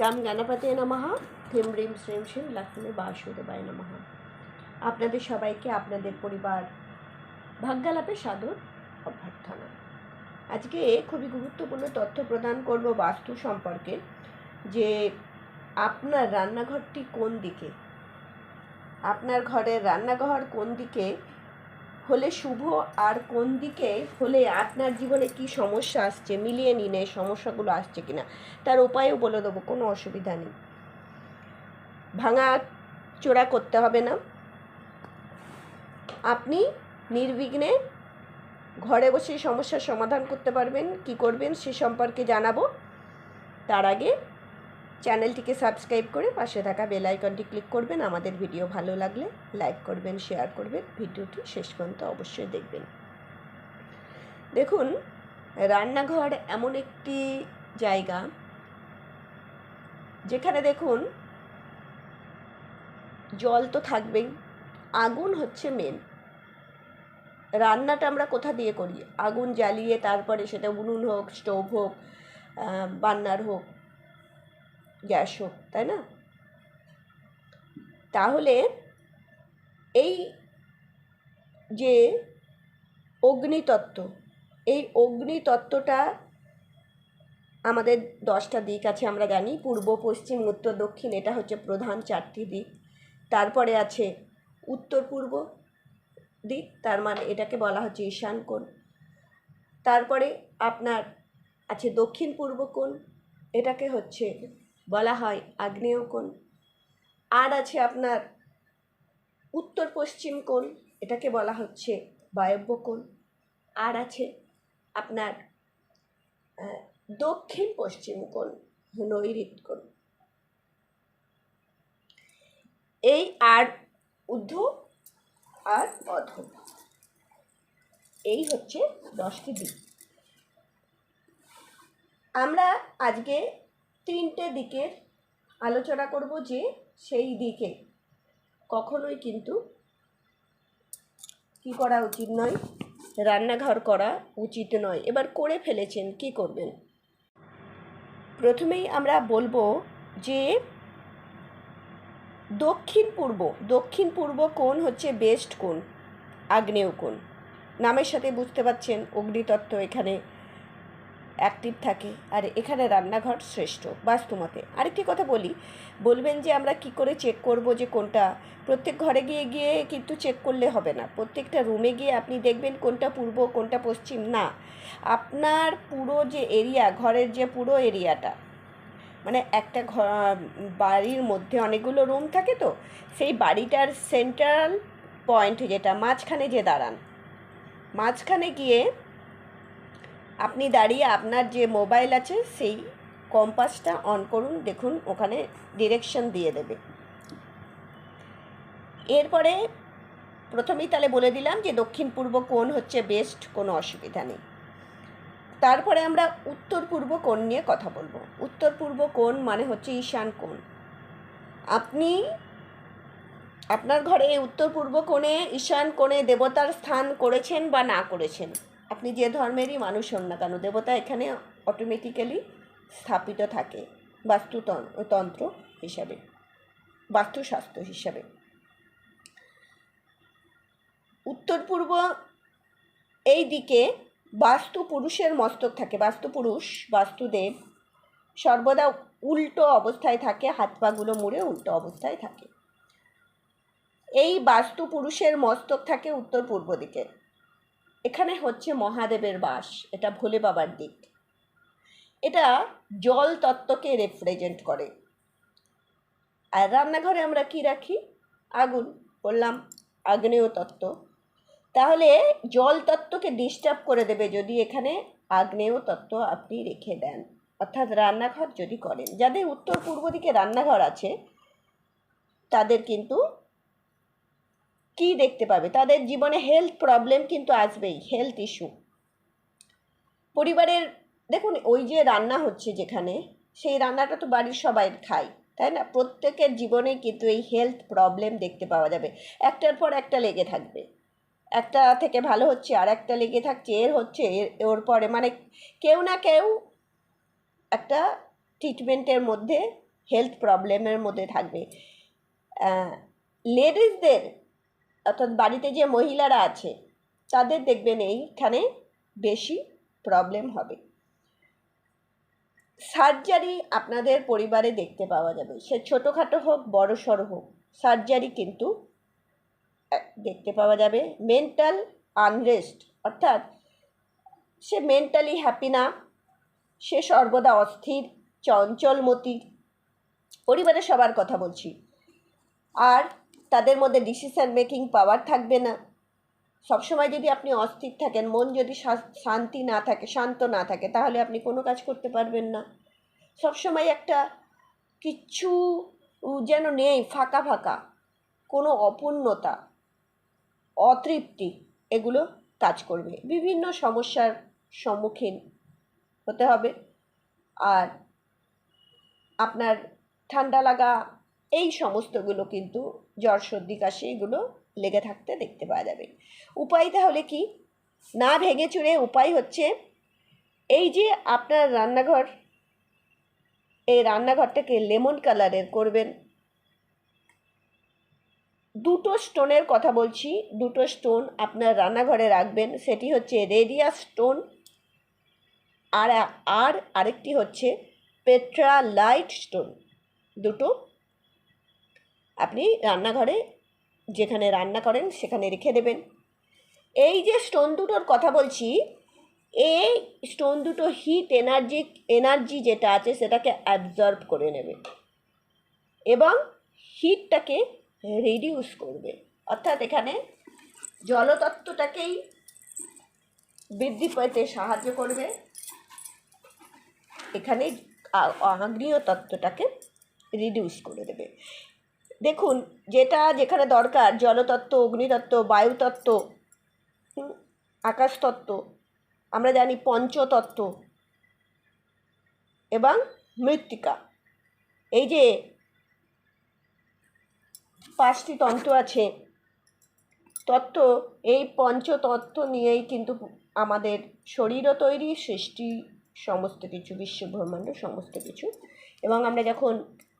গাম গণপতে নমঃ। হিম রিম শ্রীম শ্রীম লক্ষ্মী বাসুদেবায় নমঃ। আপনাদের সবাইকে, আপনাদের পরিবার ভাগ্যালাপে সাদর অভ্যর্থনা। আজকে খুবই গুরুত্বপূর্ণ তথ্য প্রদান করব বাস্তু সম্পর্কে, যে আপনার রান্নাঘরটি কোন দিকে? আপনার ঘরের রান্নাঘর কোন দিকে? হলে শুভ, আর কোন দিকে হলে আপনার জীবনে কি সমস্যা আসছে, মিলিয়ে নিন এই সমস্যাগুলো আসছে কিনা। তার উপায়ও বলে দেবো, কোনো অসুবিধা নেই। ভাঙা চোরা করতে হবে না। আপনি নির্বিঘ্নে ঘরে বসে সমস্যার সমাধান করতে পারবেন, কি করবেন সে সম্পর্কে জানাব। তার আগে চ্যানেলটিকে সাবস্ক্রাইব করে পাশে থাকা বেল আইকনটি ক্লিক করবেন। আমাদের ভিডিও ভালো লাগলে লাইক করবেন, শেয়ার করবেন। ভিডিওটি শেষ পর্যন্ত অবশ্যই দেখবেন। দেখুন, রান্নাঘর এমন একটি জায়গা যেখানে দেখুন জল তো থাকবেই, আগুন হচ্ছে মেন রান্নাটা আমরা কোথা দিয়ে করি? আগুন জ্বালিয়ে তারপরে সেটা উনুন হোক, স্টোভ হোক বান্নার হোক গ্যাস হোক তাই না? তাহলে এই যে অগ্নিতত্ত্ব, এই অগ্নিতত্ত্বটা আমাদের দশটা দিক আছে আমরা জানি। পূর্ব, পশ্চিম, উত্তর, দক্ষিণ, এটা হচ্ছে প্রধান চারটি দিক। তারপরে আছে উত্তর, পূর্ব দিক, তার মানে এটাকে বলা হচ্ছে ঈশান কোণ। তারপরে আপনার আছে দক্ষিণ, পূর্ব কোণ, এটাকে হচ্ছে বলা হয়, আগ্নেয় কোণ। আর আছে আপনার উত্তর পশ্চিম কোণ, এটাকে বলা হচ্ছে বায়ব্য কোণ। আর আছে আপনার দক্ষিণ পশ্চিম কোণ, নৈরিত কোণ। এই আর ঊর্ধ্ব, আর অধ। এই হচ্ছে দশটি দিক। আমরা আজকে তিনটে দিকের আলোচনা করব যে সেই দিকে। কখনোই কিন্তু কি করা উচিত নয়, রান্নাঘর করা উচিত নয়। এবার করে ফেলেছেন, কি করবেন? প্রথমেই আমরা বলব যে দক্ষিণ পূর্ব দক্ষিণ পূর্ব কোণ হচ্ছে বেস্ট কোণ, আগ্নেয় কোণ। নামের সাথে বুঝতে পারছেন অগ্নিতত্ত্ব এখানে অ্যাক্টিভ থাকে। আর এখানে রান্নাঘর শ্রেষ্ঠ। বাস্তুমতে আরেকটি কথা বলি। বলবেন যে আমরা কি করে চেক করব যে কোনটা? প্রত্যেক ঘরে গিয়ে গিয়ে কিন্তু চেক করলে হবে না। প্রত্যেকটা রুমে গিয়ে আপনি দেখবেন কোনটা পূর্ব, কোনটা পশ্চিম। না, আপনার পুরো যে এরিয়া ঘরের যে পুরো এরিয়াটা মানে একটা বাড়ির মধ্যে অনেকগুলো রুম থাকে তো, সেই বাড়িটার সেন্ট্রাল পয়েন্ট যেটা, মাঝখানে যে দাঁড়ান, মাঝখানে গিয়ে আপনি দাঁড়িয়ে আপনার যে মোবাইল আছে, সেই কম্পাসটা অন করুন, দেখুন, ওখানে ডিরেকশন দিয়ে দেবে। এরপরে প্রথমেই তাহলে বলে দিলাম যে দক্ষিণ পূর্ব কোণ হচ্ছে বেস্ট কোনো অসুবিধা নেই। তারপরে আমরা উত্তর পূর্ব কোণ নিয়ে কথা বলব। উত্তর পূর্ব কোণ মানে হচ্ছে ঈশান কোণ। আপনি আপনার ঘরে উত্তর পূর্ব কোণে ঈশান কোণে দেবতার স্থান করেছেন বা না করেছেন? আপনি যে ধর্মেরই মানুষ হন না কেন, দেবতা এখানে অটোমেটিক্যালি স্থাপিত থাকে বাস্তুতন্ত্র হিসাবে, বাস্তুশাস্ত্র হিসাবে। উত্তর পূর্ব এই দিকে বাস্তু পুরুষের মস্তক থাকে, বাস্তু পুরুষ বাস্তুদেব সর্বদা উল্টো অবস্থায় থাকে, হাত পাগুলো মুড়ে উল্টো অবস্থায় থাকে। এই বাস্তু পুরুষের মস্তক থাকে উত্তর পূর্ব দিকে। এখানে হচ্ছে মহাদেবের বাস, এটা ভোলে বাবার দিক। এটা জল তত্ত্বকে রেপ্রেজেন্ট করে। আর রান্নাঘরে আমরা কি রাখি? আগুন, বললাম, আগ্নেয় তত্ত্ব। তাহলে জল তত্ত্বকে ডিস্টার্ব করে দেবে যদি এখানে আগ্নেয় তত্ত্ব আপনি রেখে দেন। অর্থাৎ রান্নাঘর যদি করেন। যাদের উত্তর পূর্ব দিকে রান্নাঘর আছে, তাদের কিন্তু কি দেখতে পাবে? তাদের জীবনে হেলথ প্রবলেম কিন্তু আসবেই হেলথ ইস্যু পরিবারের, দেখুন, ওই যে রান্না হচ্ছে যেখানে, সেই রান্নাটা তো বাড়ির সবাই খায়, তাই না? প্রত্যেকের জীবনে কিন্তু এই হেলথ প্রবলেম দেখতে পাওয়া যাবে। একটার পর একটা লেগে থাকবে। একটা থেকে ভালো হচ্ছে, আর একটা লেগে থাকছে, এর হচ্ছে ওর পরে মানে কেউ না কেউ একটা ট্রিটমেন্টের মধ্যে হেলথ প্রবলেমের মধ্যে থাকবে। লেডিসদের অর্থাৎ বাড়িতে যে মহিলারা আছে, তাদের দেখবেন এইখানে বেশি প্রবলেম হবে। সার্জারি আপনাদের পরিবারে দেখতে পাওয়া যাবে। সে ছোটোখাটো হোক, বড় সড়ো হোক সার্জারি কিন্তু দেখতে পাওয়া যাবে। মেন্টাল আনরেস্ট অর্থাৎ সে মেন্টালি হ্যাপি না, সে সর্বদা অস্থির, চঞ্চলমতি, পরিবারের সবার কথা বলছি। আর তাদের মধ্যে ডিসিশন মেকিং পাওয়ার থাকবে না। সবসময় যদি আপনি অস্থির থাকেন, মন যদি শান্তি না থাকে, শান্ত না থাকে, তাহলে আপনি কোনো কাজ করতে পারবেন না। সবসময় একটা কিচ্ছু যেন নেই, ফাঁকা ফাঁকা, কোনো অপূর্ণতা, অতৃপ্তি, এগুলো কাজ করবে। বিভিন্ন সমস্যার সম্মুখীন হতে হবে। আর আপনার ঠান্ডা লাগা এই সমস্তগুলো কিন্তু জ্বর, সর্দি, কাশি, এগুলো লেগে থাকতে দেখতে পাওয়া যাবে। উপায় তাহলে কি? না ভেঙে চুরে উপায় হচ্ছে এই যে আপনার রান্নাঘর, এই রান্নাঘরটাকে লেমন কালারের করবেন। দুটো স্টোনের কথা বলছি, দুটো স্টোন আপনার রান্নাঘরে রাখবেন, সেটি হচ্ছে রেডিয়াস স্টোন আর আর আরেকটি হচ্ছে পেট্রা লাইট স্টোন। দুটো আপনি রান্নাঘরে যেখানে রান্না করেন সেখানে রেখে দেবেন এই যে স্টোন দুটোর কথা বলছি এই স্টোন দুটো হিট এনার্জি এনার্জি যেটা আছে সেটাকে অ্যাবজর্ব করে নেবে এবং হিটটাকে রিডিউস করবে অর্থাৎ এখানে জলতত্ত্বটাকেই বৃদ্ধি পেতে সাহায্য করবে এখানে আগ্নেয় তত্ত্বটাকে রিডিউস করে দেবে দেখুন, যেটা যেখানে দরকার, জলতত্ত্ব, অগ্নিতত্ত্ব, বায়ুতত্ত্ব আকাশতত্ত্ব, আমরা জানি পঞ্চতত্ত্ব এবং মৃত্তিকা। এই যে পাঁচটি তন্ত্র আছে, তত্ত্ব, এই পঞ্চতত্ত্ব নিয়েই কিন্তু আমাদের শরীরও তৈরি, সৃষ্টি সমস্ত কিছু, বিশ্ব ব্রহ্মাণ্ড সমস্ত কিছু। এবং আমরা যখন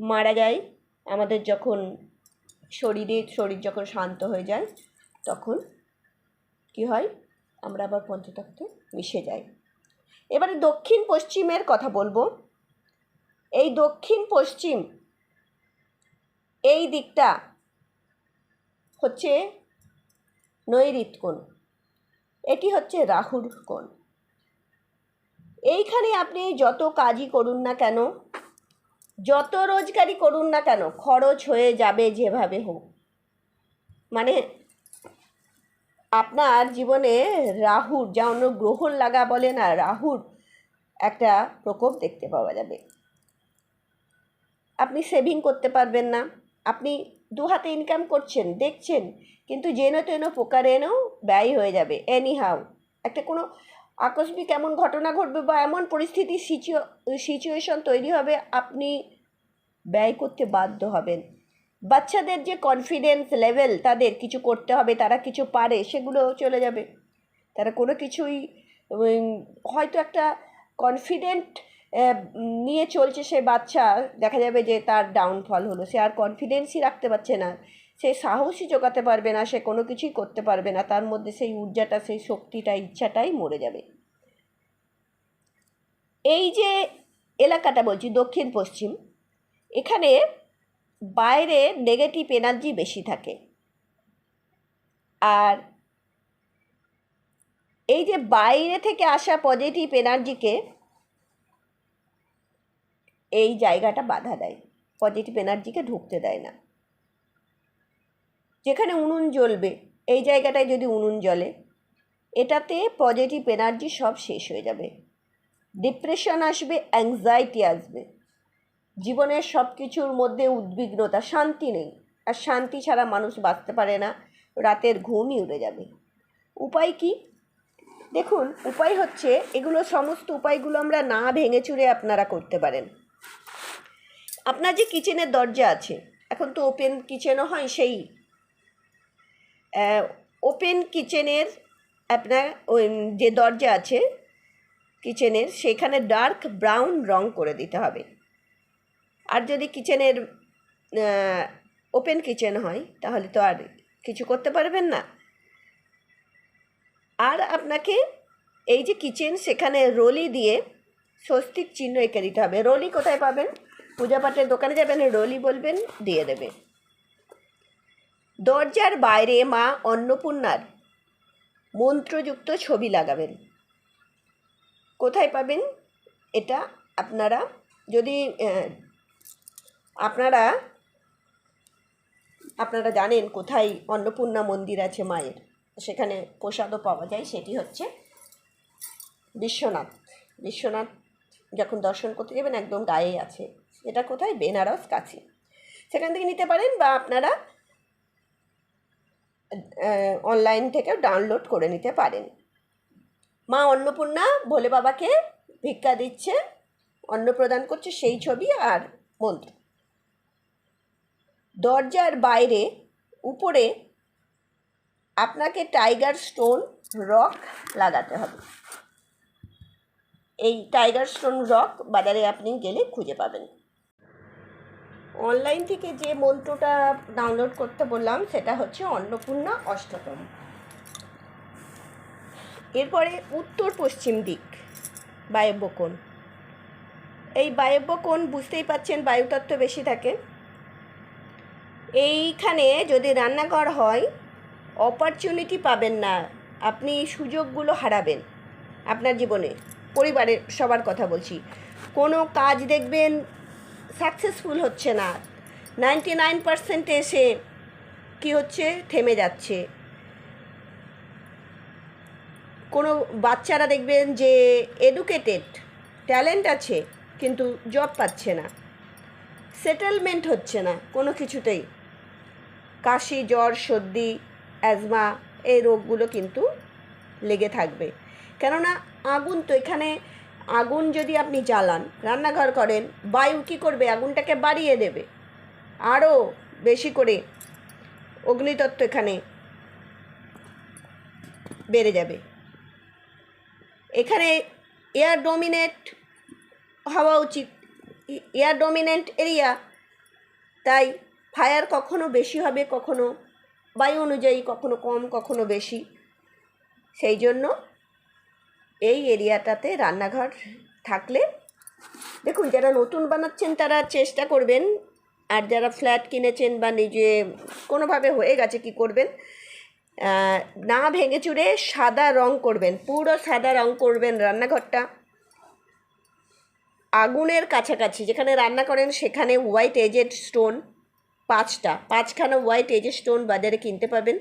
মারা যাই আমাদের যখন শরীরে, শরীর যখন শান্ত হয়ে যায়, তখন কি হয়? আমরা আবার পঞ্চতত্ত্বে মিশে যাই। এবারে দক্ষিণ পশ্চিমের কথা বলব। এই দক্ষিণ পশ্চিম, এই দিকটা হচ্ছে নৈরিত কোণ। এটি হচ্ছে রাহুর কোণ। এইখানে আপনি যত কাজই করুন না কেন যত রোজগারই করুন না কেন, খরচ হয়ে যাবে যেভাবে হোক। মানে আপনার জীবনে রাহুর, যা অন্য গ্রহণ লাগা বলে না, রাহুর একটা প্রকোপ দেখতে পাওয়া যাবে। আপনি সেভিং করতে পারবেন না। আপনি দু হাতে ইনকাম করছেন, দেখছেন, কিন্তু যেন তেন প্রকারেনও ব্যয় হয়ে যাবে। এনি হাউ একটা কোনো আকস্মিক এমন ঘটনা ঘটবে বা এমন পরিস্থিতি সিচুয়েশন তৈরি হবে, আপনি ব্যয় করতে বাধ্য হবেন। বাচ্চাদের যে কনফিডেন্স লেভেল তাদের কিছু করতে হবে, তারা কিছু পারে সেগুলো চলে যাবে। তারা কোনো কিছুই হয়তো একটা কনফিডেন্ট নিয়ে চলছে সে বাচ্চা, দেখা যাবে যে তার ডাউনফল হলো। সে আর কনফিডেন্সই রাখতে পারছে না। সে সাহসই জোগাতে পারবে না, সে কোনো কিছুই করতে পারবে না, তার মধ্যে সেই ঊর্জাটা, সেই শক্তিটা, ইচ্ছাটাই মরে যাবে। এই যে এলাকাটা বলছি, দক্ষিণ পশ্চিম, এখানে বাইরে নেগেটিভ এনার্জি বেশি থাকে। আর এই যে বাইরে থেকে আসা পজিটিভ এনার্জিকে এই জায়গাটা বাধা দেয় পজিটিভ এনার্জিকে ঢুকতে দেয় না। যেখানে উনুন জ্বলবে, এই জায়গাটায় যদি উনুন জ্বলে, এটাতে পজিটিভ এনার্জি সব শেষ হয়ে যাবে। ডিপ্রেশন আসবে অ্যাংজাইটি আসবে। জীবনের সব কিছুর মধ্যে উদ্বিগ্নতা, শান্তি নেই। আর শান্তি ছাড়া মানুষ বাঁচতে পারে না, রাতের ঘুমই উড়ে যাবে। উপায় কি? দেখুন, উপায় হচ্ছে এগুলো সমস্ত উপায়গুলো আমরা না ভেঙে চুরে আপনারা করতে পারেন। আপনার যে কিচেনের দরজা আছে, এখন তো ওপেন কিচেনও হয়, সেই ওপেন কিচেনের আপনার ওই যে দরজা আছে কিচেনের সেখানে ডার্ক ব্রাউন রং করে দিতে হবে। আর যদি কিচেনের ওপেন কিচেন হয়, তাহলে তো আর কিছু করতে পারবেন না। আর আপনাকে এই যে কিচেন সেখানে রলি দিয়ে স্বস্তিক চিহ্ন এঁকে দিতে হবে। রলি কোথায় পাবেন? পূজা পাঠের দোকানে যাবেন, রলি বলবেন, দিয়ে দেবে। দরজার বাইরে মা অন্নপূর্ণার মন্ত্রযুক্ত ছবি লাগাবেন। কোথায় পাবেন এটা আপনারা যদি আপনারা আপনারা জানেন কোথায় অন্নপূর্ণা মন্দির আছে মায়ের, সেখানে প্রসাদও পাওয়া যায়, সেটি হচ্ছে বিশ্বনাথ। বিশ্বনাথ যখন দর্শন করতে যাবেন একদম গায়ে আছে। এটা কোথায়? বেনারস কাছে। সেখান থেকে নিতে পারেন বা আপনারা অনলাইন থেকে ডাউনলোড করে নিতে পারেন। মা অন্নপূর্ণা ভোলে বাবাকে ভিক্ষা দিচ্ছে অন্ন প্রদান করছে সেই ছবি আর মন্ত্র। দরজার বাইরে, উপরে আপনাকে টাইগার স্টোন রক লাগাতে হবে। এই টাইগার স্টোন রক বাজারে আপনি গেলে খুঁজে পাবেন। অনলাইন থেকে যে মন্ত্রটা ডাউনলোড করতে বললাম, সেটা হচ্ছে অন্নপূর্ণা অষ্টতম। এরপরে উত্তর পশ্চিম দিক, বায়ব্য কোণ। এই বায়ব্য কোণ বুঝতেই পাচ্ছেন, বায়ুতত্ত্ব বেশি থাকে। এইখানে যদি রান্নাঘর হয় অপরচুনিটি পাবেন না, আপনি সুযোগগুলো হারাবেন। আপনার জীবনে, পরিবারের সবার কথা বলছি। কোনো কাজ দেখবেন সাকসেসফুল হচ্ছে না। নাইনটি নাইন পার্সেন্ট এসে কী হচ্ছে? থেমে যাচ্ছে। কোনো বাচ্চারা দেখবেন যে এডুকেটেড ট্যালেন্ট আছে, কিন্তু জব পাচ্ছে না। সেটেলমেন্ট হচ্ছে না কোনো কিছুতেই। কাশি, জ্বর, সর্দি অ্যাজমা এই রোগগুলো কিন্তু লেগে থাকবে। কেননা আগুন তো এখানে আগুন যদি আপনি জ্বালান, রান্নাঘর করেন, বায়ু কী করবে? আগুনটাকে বাড়িয়ে দেবে। আরও বেশি করে অগ্নিতত্ত্ব এখানে বেড়ে যাবে। এখানে এয়ার ডোমিনেট হওয়া উচিত। এয়ার ডোমিনেন্ট এরিয়া তাই ফায়ার কখনো বেশি হবে, কখনো বায়ু অনুযায়ী, কখনো কম, কখনো বেশি। সেই জন্য এই এরিয়াটাতে রান্নাঘর থাকলে দেখুন, যারা নতুন বানাচ্ছেন তারা চেষ্টা করবেন, আর যারা ফ্ল্যাট কিনেছেন বা নিজে কোনোভাবে হয়ে গেছে কি করবেন না ভেঙে চুরে সাদা রং করবেন, পুরো সাদা রং করবেন রান্নাঘরটা। আগুনের কাছাকাছি যেখানে রান্না করেন সেখানে হোয়াইট এজেড স্টোন পাঁচটা, পাঁচখানা হোয়াইট এজেড স্টোন বাজারে কিনতে পাবেন।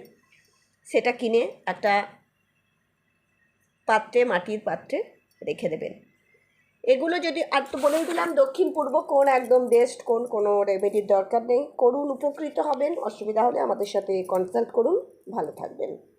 সেটা কিনে একটা পাত্রে, মাটির পাত্রে রেখে দেবেন। এগুলো যদি আর তো বলেই দিলাম, দক্ষিণ, পূর্ব কোন একদম বেস্ট কোন কোনো রেমেডির দরকার নেই। করুন, উপকৃত হবেন, অসুবিধা হলে আমাদের সাথে কনসাল্ট করুন। ভালো থাকবেন।